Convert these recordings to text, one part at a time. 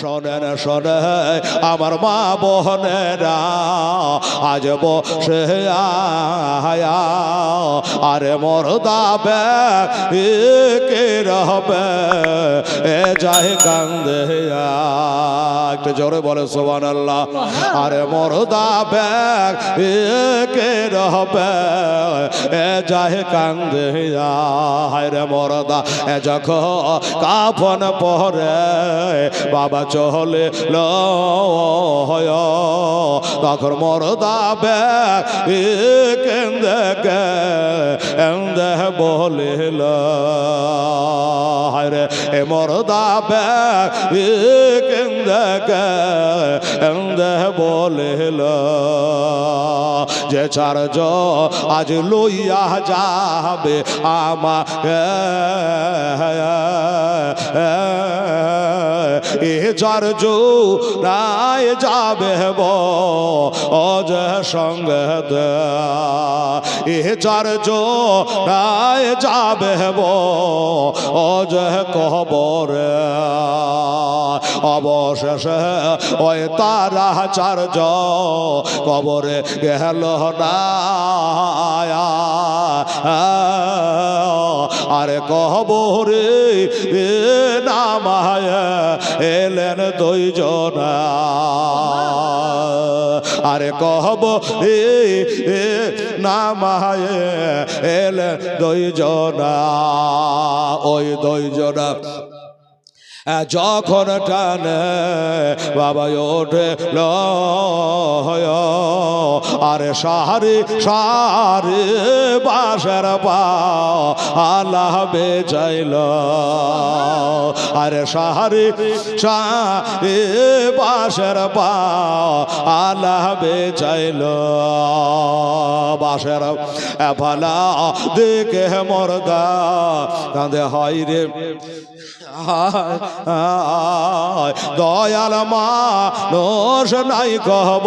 শোনেন শোনে আমার মা বোনেরা, আজ বসে আরে মোর দাবে কে রহবে, এ যাই কান্দে একটু জোরে বলে সোবান আল্লাহ আরে মোর দাবে কে রহবে এ যাই কান্দে হায় রে মোরদা। এ যখন কাফন পরে, বাবা চলে লয় তখন মরদা ব্যাগ কেন্দে কেন্দে বলিল রে। এ মরদা ব্যাগ কেন্দে কেন্দে বলিল, যে চারজ আজ লইয়া যাবে আমা এ যার জো রায় যাবে ব, অজ সঙ্গে। এ যার জো রায় যাবে ব, অজ কবরে অবশেষে ওই জ কবরে গেল না আরে কবরে এ নামায় এলেন দুইজন। আরে কহব এ এ নামায় এলেন দুইজন। ওই দুইজন যখন টানে বাবা ওঠে আরে সারি সারি বাসের পা আল্লাহ বেচাইল আরে সারি সারি বাসের পা আল্লাহ বেচাইল বাসের ফালা দেখে মরদা কাঁদে, হয় রে। দয়াল মানুষ নাই কহব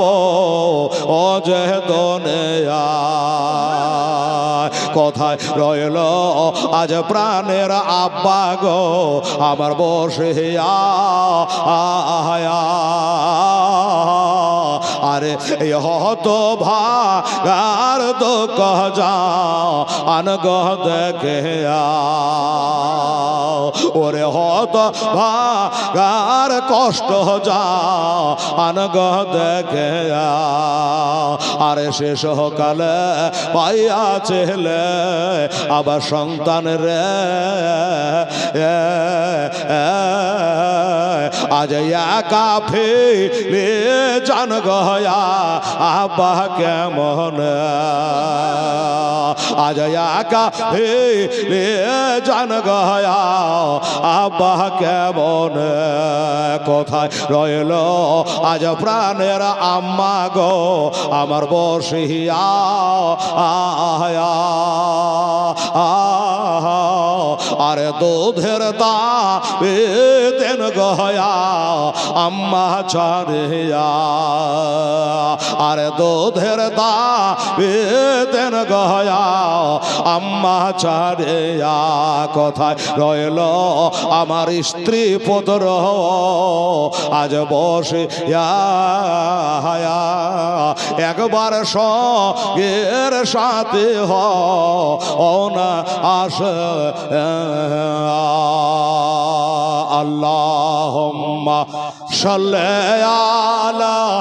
ও যে কথায় কোথায় রইল, আজ প্রাণের আব্বা গো, আমার বসে আয়া। এই হত ভাগার তো কহ যা আন গহ দেখে ওরে হত ভাগার কষ্ট যা আন গহ দেখে আরে শেষ কালে পাইয়া ছেলে, আবার সন্তান রে আজ একা ফেলে জান গয়া, আব্বা কেমন? আজ একা ফেলে জান গয়া, আব্বা কেমন? কোথায় রইল? আজ প্রাণের আম্মা গো, আমার বসিয়া আয়া আরে দুধের দা দেন গয়া। আম্মা ছাড়িয়া আরে দুধের দা দেন গয়া। আম্মা ছাড়িয়া কোথায় রইল আমার স্ত্রী পুত্র। আজ বসে একবার সঙ্গের সাথে হ না اللهم صل على